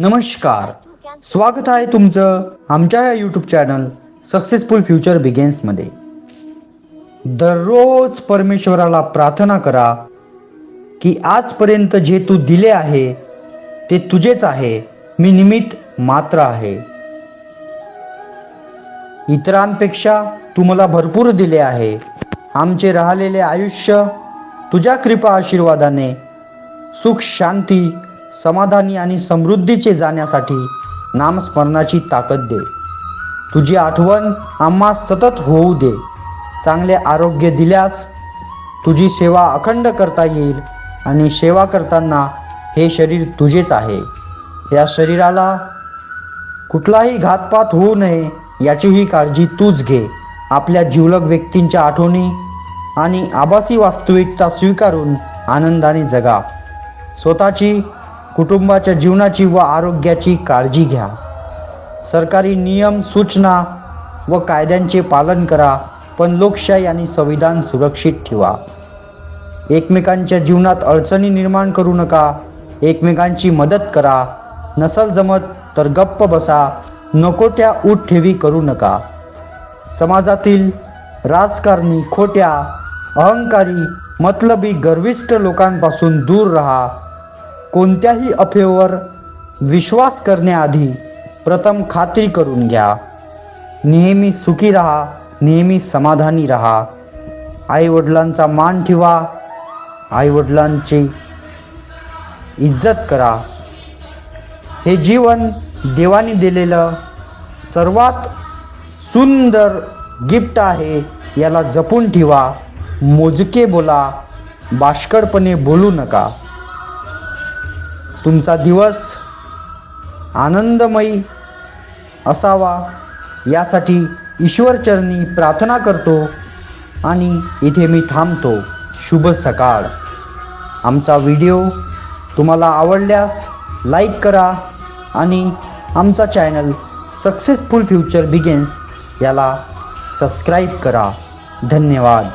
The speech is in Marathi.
नमस्कार. स्वागत आहे तुमचं आमच्या या यूट्यूब चॅनल सक्सेसफुल फ्युचर बिगेन्समध्ये दररोज परमेश्वराला प्रार्थना करा की आजपर्यंत जे तू दिले आहे ते तुझेच आहे. मी निमित्त मात्र आहे. इतरांपेक्षा तू मला भरपूर दिले आहे. आमचे राहिलेले आयुष्य तुझ्या कृपा आशीर्वादाने सुख शांती समाधानी आणि समृद्धीचे जाण्यासाठी नामस्मरणाची ताकद दे. तुझी आठवण आम्हा सतत होऊ दे. चांगले आरोग्य दिल्यास तुझी सेवा अखंड करता येईल आणि सेवा करताना हे शरीर तुझेच आहे. या शरीराला कुठलाही घातपात होऊ नये याचीही काळजी तूच घे. आपल्या जिवलग व्यक्तींच्या आठवणी आणि आभासी वास्तविकता स्वीकारून आनंदाने जगा. स्वतःची कुटुंबाच्या जीवनाची व आरोग्याची काळजी घ्या. सरकारी नियम सूचना व कायद्यांचे पालन करा पण लोकशाही आणि संविधान सुरक्षित ठेवा. एकमेकांच्या जीवनात अडचणी निर्माण करू नका. एकमेकांची मदत करा. नसल जमत तर गप्प बसा. नको त्या ठेवी करू नका. समाजातील राजकारणी खोट्या अहंकारी मतलबी गर्विष्ट लोकांपासून दूर राहा. कोणत्याही अफेवर विश्वास करण्याआधी प्रथम खात्री करून घ्या. नेहमी सुखी राहा नेहमी समाधानी राहा. आईवडिलांचा मान ठेवा. आईवडिलांची इज्जत करा. हे जीवन देवाने दिलेलं सर्वात सुंदर गिफ्ट आहे याला जपून ठेवा. मोजके बोला बाष्कडपणे बोलू नका. तुमचा दिवस आनंदमयी असावा. यासाठी ईश्वरचरणी प्रार्थना करतो आणि इथे मी थांबतो. शुभ सकाळ. आमचा व्हिडिओ तुम्हाला आवडल्यास लाईक करा आणि आमचा चॅनल सक्सेसफुल फ्युचर बिगेन्स याला सबस्क्राईब करा. धन्यवाद.